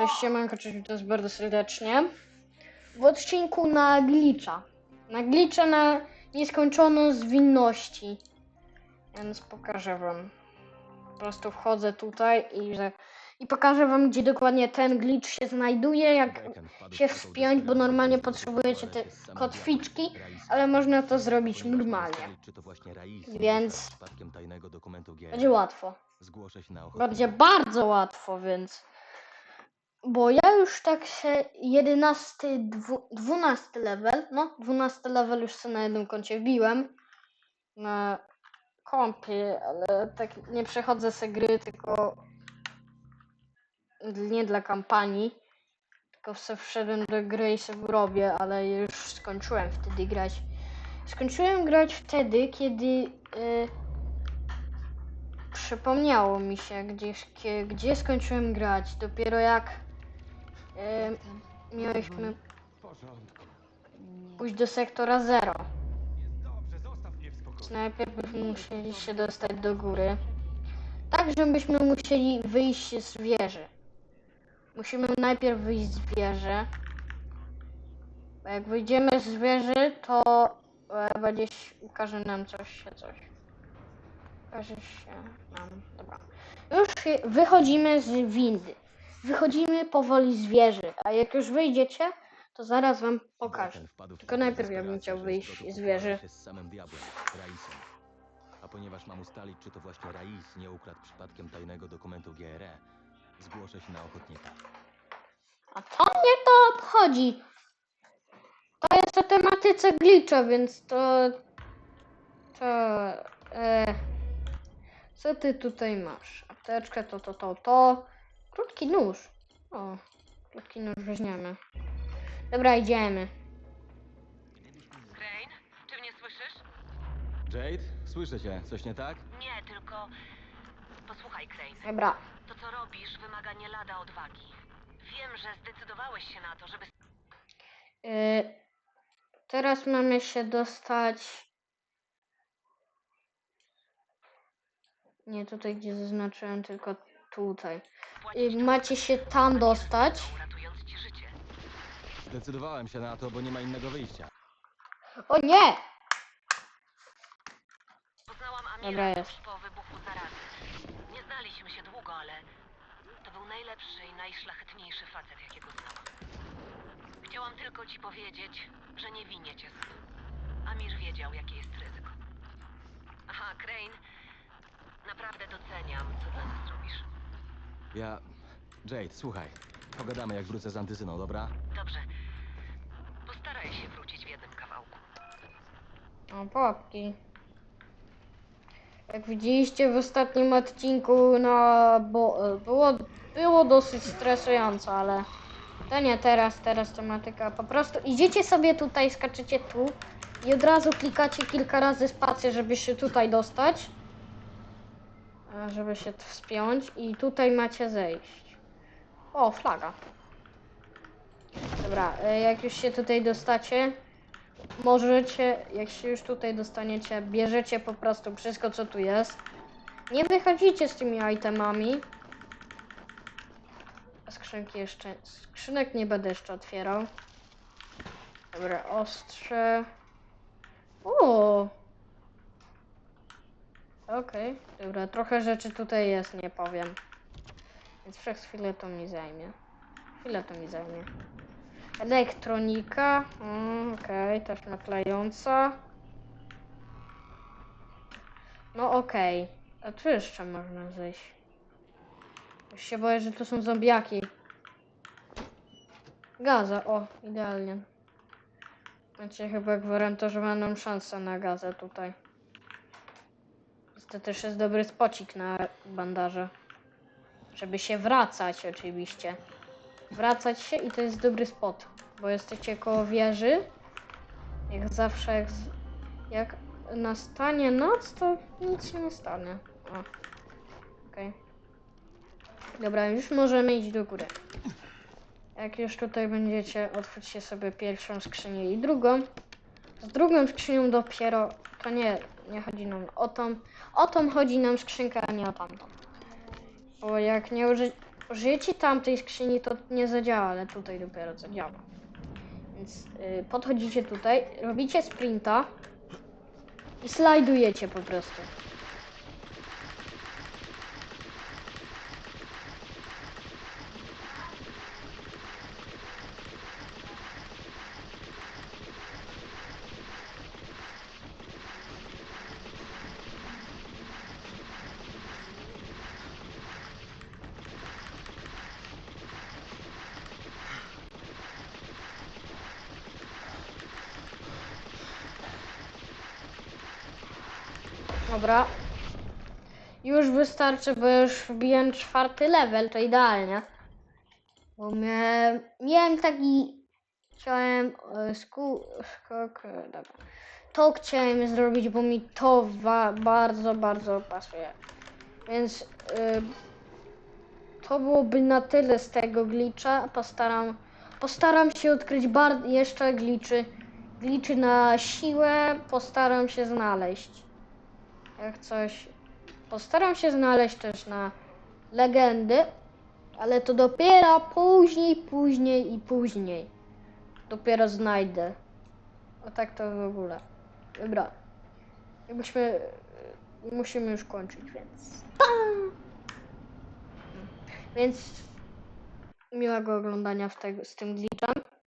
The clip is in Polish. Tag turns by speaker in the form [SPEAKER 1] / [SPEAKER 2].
[SPEAKER 1] Cześć siemanko, cześć, witam was bardzo serdecznie. W odcinku na glicza. Na glicza na nieskończoną zwinności. Więc pokażę wam. Po prostu wchodzę tutaj i, że, i pokażę wam, gdzie dokładnie ten glitch się znajduje, jak się wspiąć, bo normalnie potrzebujecie te kotwiczki, ale można to zrobić normalnie. Więc będzie łatwo. Będzie bardzo łatwo, więc. Bo ja już tak się 11, dwu- 12 level, no 12 level już sobie na jednym koncie wbiłem. Na kompie, ale tak nie przechodzę se gry, tylko nie dla kampanii. Tylko se wszedłem do gry i sobie robię, ale już skończyłem wtedy grać. Skończyłem grać wtedy, kiedy. y, przypomniało mi się gdzieś, gdzie skończyłem grać. Dopiero jak e, mieliśmy pójść do sektora 0. Więc Najpierw byśmy musieli się dostać do góry. Tak, żebyśmy musieli wyjść z wieży. Musimy najpierw wyjść z wieży. Bo jak wyjdziemy z wieży, to e, będzie się- ukaże nam coś się coś. Ukaże się nam. Dobra. Już się- wychodzimy z windy. Wychodzimy powoli z wieży, a jak już wyjdziecie, to zaraz wam pokażę. Tylko najpierw ja bym chciał wyjść z wieży.
[SPEAKER 2] Z samym diabłem, Raisem. A ponieważ mam ustalić, czy to właśnie Rais nie ukradł przypadkiem tajnego dokumentu GRE, zgłoszę się na ochotnika.
[SPEAKER 1] A co mnie to obchodzi? To jest o tematyce glitcha, więc to... To... E, co ty tutaj masz? Apteczkę, to, to, to, to. Krótki nóż. O, krótki nóż weźmiemy. Dobra, idziemy.
[SPEAKER 3] Crane, czy mnie słyszysz?
[SPEAKER 2] Jade, słyszę cię. Coś nie tak?
[SPEAKER 3] Nie, tylko... Posłuchaj, Crane.
[SPEAKER 1] Dobra.
[SPEAKER 3] To, co robisz, wymaga nie lada odwagi. Wiem, że zdecydowałeś się na to, żeby...
[SPEAKER 1] E, teraz mamy się dostać... Nie tutaj, gdzie zaznaczyłem, tylko tutaj. Y, macie się tam dostać.
[SPEAKER 2] Zdecydowałem się na to, bo nie ma innego wyjścia.
[SPEAKER 1] O nie!
[SPEAKER 3] Poznałam
[SPEAKER 1] Dobra,
[SPEAKER 3] Amira
[SPEAKER 1] jest.
[SPEAKER 3] tuż po wybuchu zarazy. Nie znaliśmy się długo, ale to był najlepszy i najszlachetniejszy facet, jakiego znałam. Chciałam tylko ci powiedzieć, że nie winię cię za to. Amir wiedział, jakie jest ryzyko. Aha, Crane, naprawdę doceniam, co dla nas robisz.
[SPEAKER 2] Ja... Jade, słuchaj. Pogadamy, jak wrócę z antyzyną, dobra?
[SPEAKER 3] Dobrze. Postaraj się wrócić w jednym kawałku.
[SPEAKER 1] O, popki. Jak widzieliście w ostatnim odcinku, no, bo, było, było dosyć stresująco, ale to nie teraz, teraz tematyka. Po prostu idziecie sobie tutaj, skaczecie tu i od razu klikacie kilka razy spację, żeby się tutaj dostać. Żeby się wspiąć i tutaj macie zejść. O, flaga. Dobra, e, jak już się tutaj dostacie, możecie, jak się już tutaj dostaniecie, bierzecie po prostu wszystko, co tu jest. Nie wychodzicie z tymi itemami. Skrzynki jeszcze. Skrzynek nie będę jeszcze otwierał. Dobra, ostrze. O! Okej, dobra, trochę rzeczy tutaj jest, nie powiem. Więc przez chwilę to mi zajmie. Chwilę to mi zajmie. Elektronika. Mm, Okej, też naklejąca. No okej. A tu jeszcze można zejść. Już się boję, że tu są zombiaki. Gaza, o, idealnie. Macie chyba gwarantor, będą szanse na gazę tutaj. To też jest dobry spocik na bandaże. Żeby się wracać oczywiście wracać się i to jest dobry spot, bo jesteście koło wieży. Jak zawsze, jak, z- jak nastanie noc, to nic się nie stanie. O. Okej. Dobra, już możemy iść do góry. Jak już tutaj będziecie, otwórzcie sobie pierwszą skrzynię i drugą. Z drugą skrzynią dopiero, to nie, nie chodzi nam o tą. O tą chodzi nam skrzynka, a nie o tamtą. Bo jak nie uży... użyjecie tamtej skrzyni, to nie zadziała, ale tutaj dopiero zadziała. Więc y, podchodzicie tutaj, robicie sprinta i slajdujecie po prostu. Dobra. Już wystarczy, bo już wbiłem czwarty level, to idealnie. Bo miałem, miałem taki... Chciałem e, sku, skok... e, Dobra. To chciałem zrobić, bo mi to bardzo, bardzo pasuje. Więc... e, to byłoby na tyle z tego glitcha. Postaram, postaram się odkryć bar- jeszcze glitchy. Glitchy na siłę postaram się znaleźć jak coś. Postaram się znaleźć też na legendy, ale to dopiero później, później i później. Dopiero znajdę. A tak to w ogóle. Dobra. Jakbyśmy. Musimy już kończyć, więc. Pa! Więc miłego oglądania w tego, z tym glitchem.